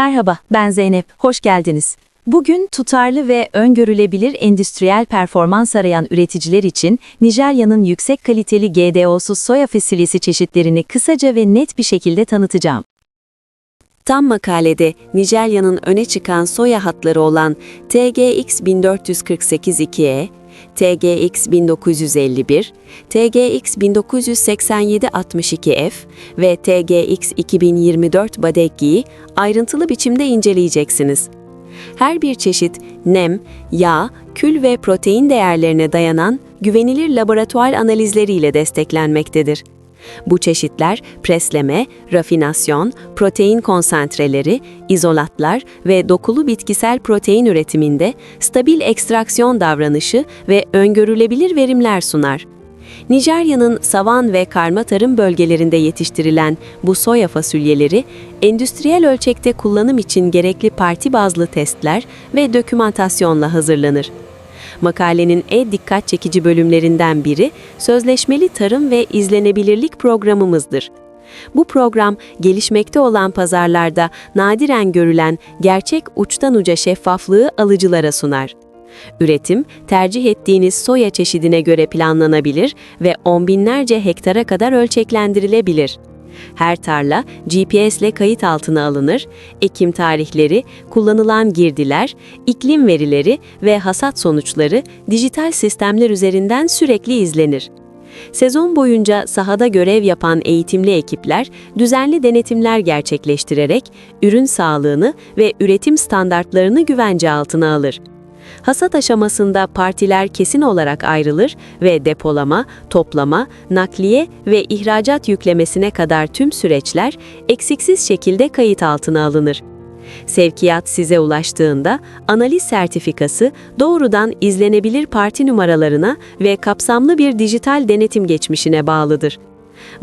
Merhaba, ben Zeynep. Hoş geldiniz. Bugün tutarlı ve öngörülebilir endüstriyel performans arayan üreticiler için Nijerya'nın yüksek kaliteli GDO'suz soya fasulyesi çeşitlerini kısaca ve net bir şekilde tanıtacağım. Tam makalede Nijerya'nın öne çıkan soya hatları olan TGX 1448-2E, TGX 1951, TGX 1987-62F ve TGX 2024 Badeggi'yi ayrıntılı biçimde inceleyeceksiniz. Her bir çeşit nem, yağ, kül ve protein değerlerine dayanan güvenilir laboratuvar analizleriyle desteklenmektedir. Bu çeşitler presleme, rafinasyon, protein konsantreleri, izolatlar ve dokulu bitkisel protein üretiminde stabil ekstraksiyon davranışı ve öngörülebilir verimler sunar. Nijerya'nın savan ve karma tarım bölgelerinde yetiştirilen bu soya fasulyeleri, endüstriyel ölçekte kullanım için gerekli parti bazlı testler ve dokümantasyonla hazırlanır. Makalenin en dikkat çekici bölümlerinden biri sözleşmeli tarım ve izlenebilirlik programımızdır. Bu program gelişmekte olan pazarlarda nadiren görülen gerçek uçtan uca şeffaflığı alıcılara sunar. Üretim, tercih ettiğiniz soya çeşidine göre planlanabilir ve on binlerce hektara kadar ölçeklendirilebilir. Her tarla GPS ile kayıt altına alınır, ekim tarihleri, kullanılan girdiler, iklim verileri ve hasat sonuçları dijital sistemler üzerinden sürekli izlenir. Sezon boyunca sahada görev yapan eğitimli ekipler düzenli denetimler gerçekleştirerek ürün sağlığını ve üretim standartlarını güvence altına alır. Hasat aşamasında partiler kesin olarak ayrılır ve depolama, toplama, nakliye ve ihracat yüklemesine kadar tüm süreçler eksiksiz şekilde kayıt altına alınır. Sevkiyat size ulaştığında analiz sertifikası doğrudan izlenebilir parti numaralarına ve kapsamlı bir dijital denetim geçmişine bağlıdır.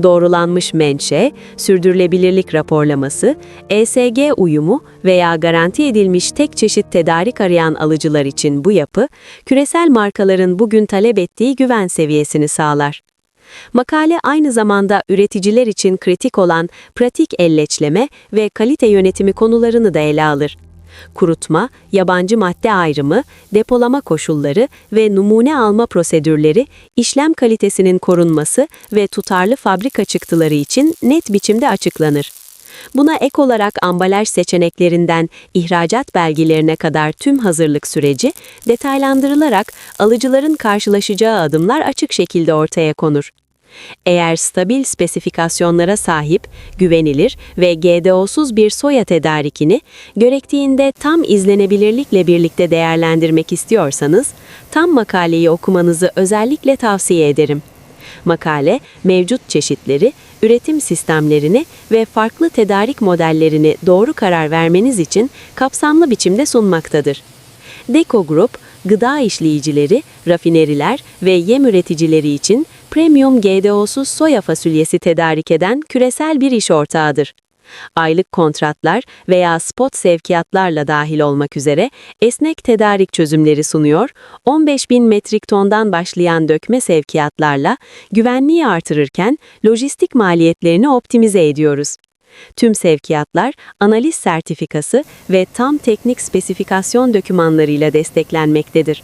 Doğrulanmış menşe, sürdürülebilirlik raporlaması, ESG uyumu veya garanti edilmiş tek çeşit tedarik arayan alıcılar için bu yapı, küresel markaların bugün talep ettiği güven seviyesini sağlar. Makale aynı zamanda üreticiler için kritik olan pratik elleçleme ve kalite yönetimi konularını da ele alır. Kurutma, yabancı madde ayrımı, depolama koşulları ve numune alma prosedürleri, işlem kalitesinin korunması ve tutarlı fabrika çıktıları için net biçimde açıklanır. Buna ek olarak ambalaj seçeneklerinden ihracat belgelerine kadar tüm hazırlık süreci detaylandırılarak alıcıların karşılaşacağı adımlar açık şekilde ortaya konur. Eğer stabil spesifikasyonlara sahip, güvenilir ve GDO'suz bir soya tedarikini gerektiğinde tam izlenebilirlikle birlikte değerlendirmek istiyorsanız, tam makaleyi okumanızı özellikle tavsiye ederim. Makale, mevcut çeşitleri, üretim sistemlerini ve farklı tedarik modellerini doğru karar vermeniz için kapsamlı biçimde sunmaktadır. Deko Group, gıda işleyicileri, rafineriler ve yem üreticileri için premium GDO'suz soya fasulyesi tedarik eden küresel bir iş ortağıdır. Aylık kontratlar veya spot sevkiyatlarla dahil olmak üzere esnek tedarik çözümleri sunuyor, 15 bin metrik tondan başlayan dökme sevkiyatlarla güvenliği artırırken lojistik maliyetlerini optimize ediyoruz. Tüm sevkiyatlar analiz sertifikası ve tam teknik spesifikasyon dokümanlarıyla desteklenmektedir.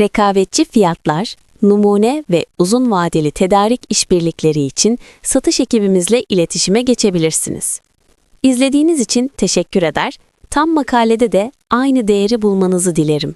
Rekabetçi fiyatlar, numune ve uzun vadeli tedarik işbirlikleri için satış ekibimizle iletişime geçebilirsiniz. İzlediğiniz için teşekkür eder, tam makalede de aynı değeri bulmanızı dilerim.